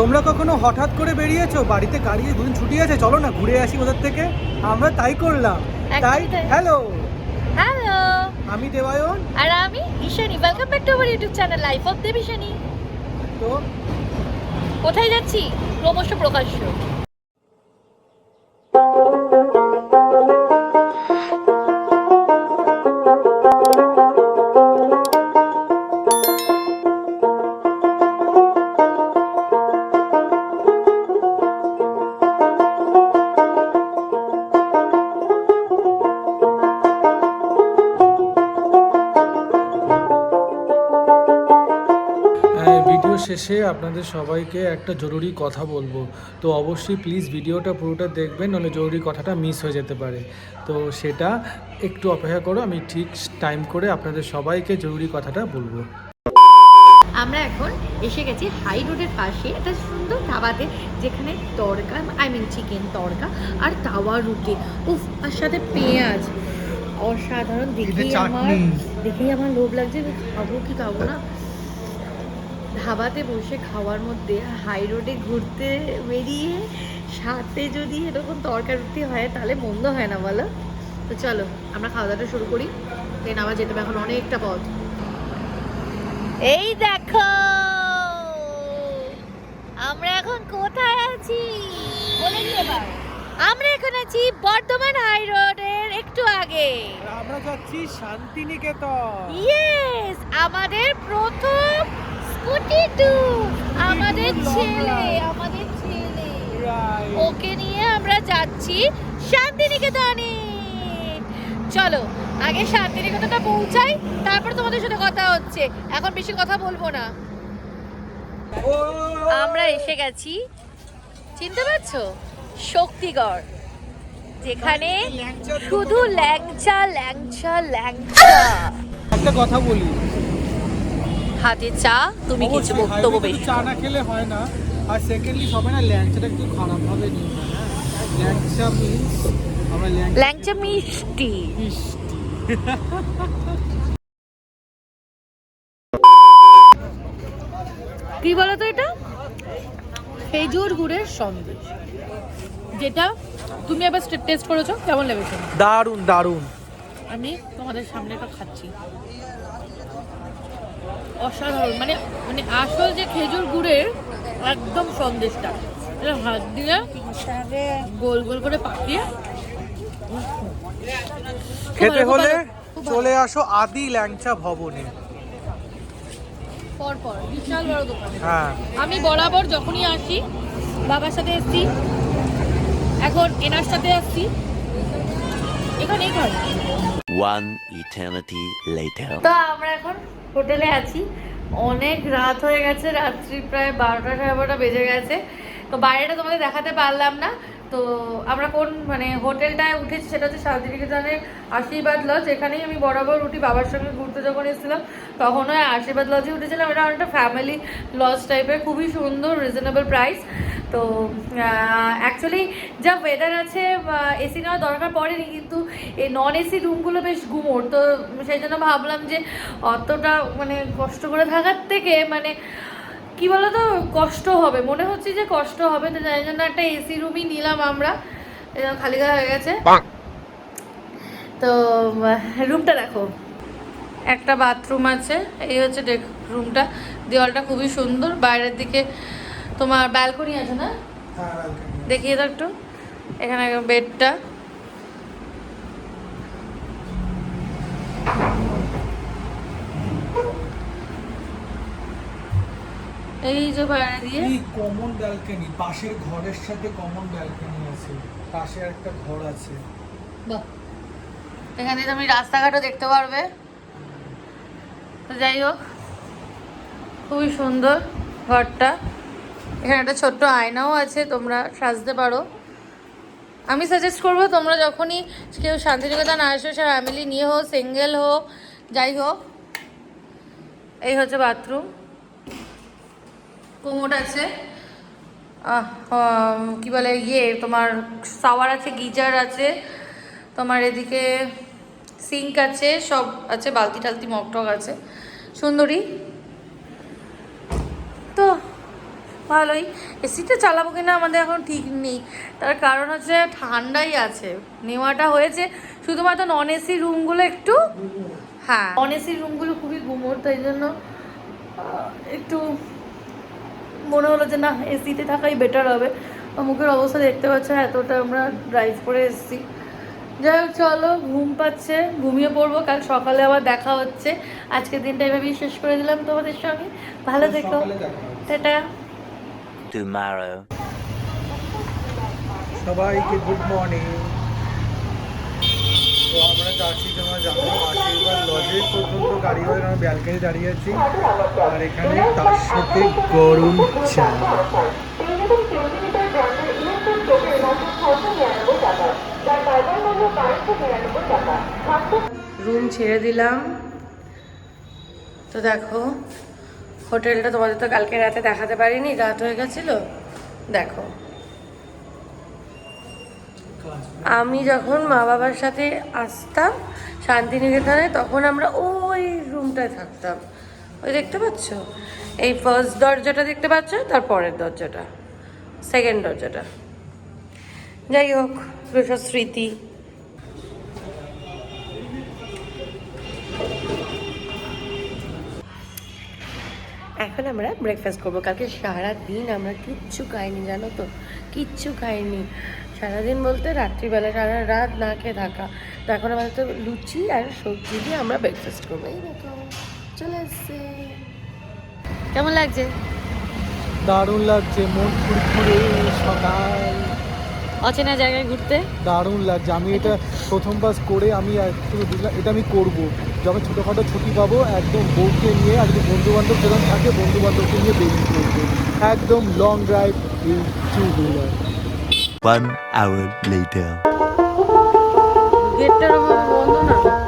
তোমরা কখনো হঠাৎ করে বেরিয়েছো? বাড়িতে গাড়ি দুদিন ছুটি আছে চলো না ঘুরে আসি ওদের থেকে। আমরা তাই করলাম। তাই। হ্যালো হ্যালো আমি দেবায়ন। আর আমি Ishani. Welcome back to our YouTube channel life of Debishani তো? কোথায় যাচ্ছি? ক্রমশ প্রকাশ্য। ভিডিও শেষে আপনাদের সবাইকে একটা জরুরি কথা বলব। তো অবশ্যই প্লিজ ভিডিওটা পুরোটা দেখবেন নাহলে জরুরি কথাটা মিস হয়ে যেতে পারে। তো সেটা একটু অপেক্ষা করো আমি ঠিক টাইম করে আপনাদের সবাইকে জরুরি কথাটা বলব। আমরা এখন এসে গেছি হাই রোডের পাশে একটা সুন্দর ধাবাতে যেখানে tadka I mean chicken tadka আর তাওয়া রুটি। উফ আর সাথে পেঁয়াজ। অসাধারণ দেখেই আমার। দেখেই আমার লোভ লাগছে খাব কি খাব না? ধাবাতে বসে খাওয়ার মধ্যে হাই রোডে ঘুরতে বেরিয়ে সাথে যদি এরকম তরকা রুটি হয় তাহলে মন্দ হয় না বলো? তো চলো আমরা খাওয়া দাওয়াটা শুরু করি। দেন আবার যেতে হবে এখন অনেকটা পথ। এই দেখো! আমরা এখন কোথায় আছি? বলে দিও এবার। আমরা এখন আছি বর্ধমান হাই রোডের একটু আগে। আমরা যাচ্ছি শান্তিনিকেতন। ইয়েস আমাদের প্রথম ট্যুর আমাদের ছেলে আমাদের ছেলে। ওকে নিয়ে আমরা যাচ্ছি শান্তিনিকেতনে। চলো আগে শান্তিনিকেতনটা পৌঁছাই তারপর তোমাদের সাথে কথা হচ্ছে। এখন বেশি কথা বলব না। আমরা এসে গেছি চিনতে পারছ? শক্তিগড় যেখানে শুধু ল্যাংচা ল্যাংচা ল্যাংচা। একটা কথা বলি। হাতে চা তুমি কিছু বক্তব্য বেশি চা না খেলে হয় না। আর সেকেন্ডলি সবাই না ল্যাংচাটা একটু খারাপ ভাবে নিই না হ্যাঁ? ল্যাংচা মিন্স আমরা ল্যাংচা ল্যাংচা মিষ্টি। মিষ্টি। কি বলতো এটা? খেজুর গুড়ের সন্দেশ। যেটা তুমি আবার টেস্ট করেছ? কেমন লেগেছে? দারুণ দারুণ। আমি তোমাদের সামনে এটা খাচ্ছি। অসাধারণ। মানে মানে আসল যে খেজুর গুড়ের একদম সন্দেশটা। এটা হাত দিয়ে গোল গোল করে পাকিয়ে খেতে হলে। চলে আসো আদি ল্যাংচা ভবনে। পর পর বিশাল বড় দোকান। হ্যাঁ। আমি বরাবর যখনই আসি বাবার সাথে এসছি এখন এনার সাথে আসছি। এখানেই খাই One eternity later. তো আমরা এখন হোটেলে আছি। অনেক রাত হয়ে গেছে, রাত্রি প্রায় বারোটা সাড়ে বারোটা বেজে গেছে। তো বাইরেটা তোমাদের দেখাতে পারলাম না। তো আমরা কোন মানে হোটেলটায় উঠেছি সেটা হচ্ছে শান্তিনিকেতনের আশীর্বাদ লজ এখানেই আমি বরাবর উঠি, বাবার সঙ্গে ঘুরতে যখন এসেছিলাম তখন ওই আশীর্বাদ লজে উঠেছিলাম। এটা অনেকটা ফ্যামিলি লজ টাইপের খুবই সুন্দর রিজনেবল প্রাইস তো অ্যাকচুয়ালি যা ওয়েদার আছে এসি নেওয়ার দরকার পড়েনি কিন্তু এই নন এসি রুমগুলো বেশ গুমোর তো সেই জন্য ভাবলাম যে অতটা মানে কষ্ট করে থাকার থেকে মানে কি বলতো কষ্ট হবে। মনে হচ্ছে যে কষ্ট হবে তো যাই জন্য একটা এসি রুমই নিলাম আমরা। খালি খালি হয়ে গেছে। তো রুমটা দেখো। একটা বাথরুম আছে এই হচ্ছে রুমটা দেওয়ালটা খুবই সুন্দর বাইরের দিকে তোমার ব্যালকনি আছে না? দেখিয়ে দাও একটু। এখানে বেডটা। এই যে বাইরে দিয়ে। এই কমন ব্যালকনি পাশের ঘরের সাথে কমন ব্যালকনি আছে। পাশে একটা ঘর আছে। বাহ। এখান দিয়ে তুমি রাস্তাঘাটও দেখতে পারবে। তো যাই হোক খুবই সুন্দর ঘরটা। এখানে একটা ছোট্ট আয়নাও আছে, তোমরা সাজতে পারো। আমি সাজেস্ট করব তোমরা যখনই কেউ শান্তিনিকেতন আসো, সে ফ্যামিলি নিয়ে হোক সিঙ্গেল হোক, যাই হোক, এই হচ্ছে বাথরুম কোমোড আছে। কি বলে ইয়ে তোমার সাওয়ার আছে, গিজার আছে, তোমার এদিকে সিঙ্ক আছে, সব আছে বালতি টালতি মগ টগ আছে। সুন্দরী তো ভালোই। এসিটা চালাবো কিনা আমাদের এখন ঠিক নেই। তার কারণ হচ্ছে ঠান্ডাই আছে। নেওয়াটা হয়েছে। শুধুমাত্র নন এসি রুমগুলো একটু হ্যাঁ নন এসি রুমগুলো খুবই গুমোট তাই জন্য একটু মনে হলো যে না এসিতে থাকাই বেটার হবে। মুখের অবস্থা দেখতে পাচ্ছ এতটা আমরা ড্রাইভ করে এসেছি। যাই হোক চলো ঘুম পাচ্ছে ঘুমিয়ে পড়ব। কাল সকালে আবার দেখা হচ্ছে। আজকের দিনটা এভাবেই শেষ করে দিলাম তোমাদের সঙ্গে। ভালো থেকো। টাটা। Tomorrow. সবাইকে গুড মর্নিং তো আমরা যাচ্ছি তোমরা জানো আশীর্বাদ লজে পর্যন্ত গাড়ি হয়ে আমি ব্যালকানি দাঁড়িয়ে আছি। আর এখানে তার সাথে গরম চা। রুম ছেড়ে দিলাম। তো দেখো হোটেলটা তোমাদের তো কালকে রাতে দেখাতে পারিনি, রাত হয়ে গেছিল। দেখো। আমি যখন মা বাবার সাথে আসতাম শান্তিনিকেতনে, তখন আমরা ওই রুমটায় থাকতাম। ওই দেখতে পাচ্ছ? এই ফার্স্ট দরজাটা দেখতে পাচ্ছ, তার পরের দরজাটা। সেকেন্ড দরজাটা। যাই হোক স্মৃতি এখন আমরা ব্রেকফাস্ট করব। কালকে সারা দিন আমরা কিচ্ছু খাইনি, জানো তো? কিচ্ছু খাইনি। সারাদিন বলতে রাত্রিবেলা, সারা রাত না খেয়ে থাকা। তো এখন আমাদের তো লুচি আর সবজি দিয়ে আমরা ব্রেকফাস্ট করব। এই দেখো, চলে এসছে। কেমন লাগছে? দারুণ লাগছে, মন ফুরফুরে সকাল। অচেনা জায়গায় ঘুরতে? দারুণ লাগছে। আমি এটা প্রথম বাস করে আমি একটু বুঝলাম এটা আমি করব। যখন ছোটোখাটো ছুটি পাবো একদম বউকে নিয়ে আর যদি বন্ধু বান্ধব যেরকম থাকে বন্ধু বান্ধবকে নিয়ে বেরিয়ে পড়ব একদম long drive in two wheeler One hour later. আমার বন্ধ না?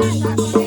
Bye.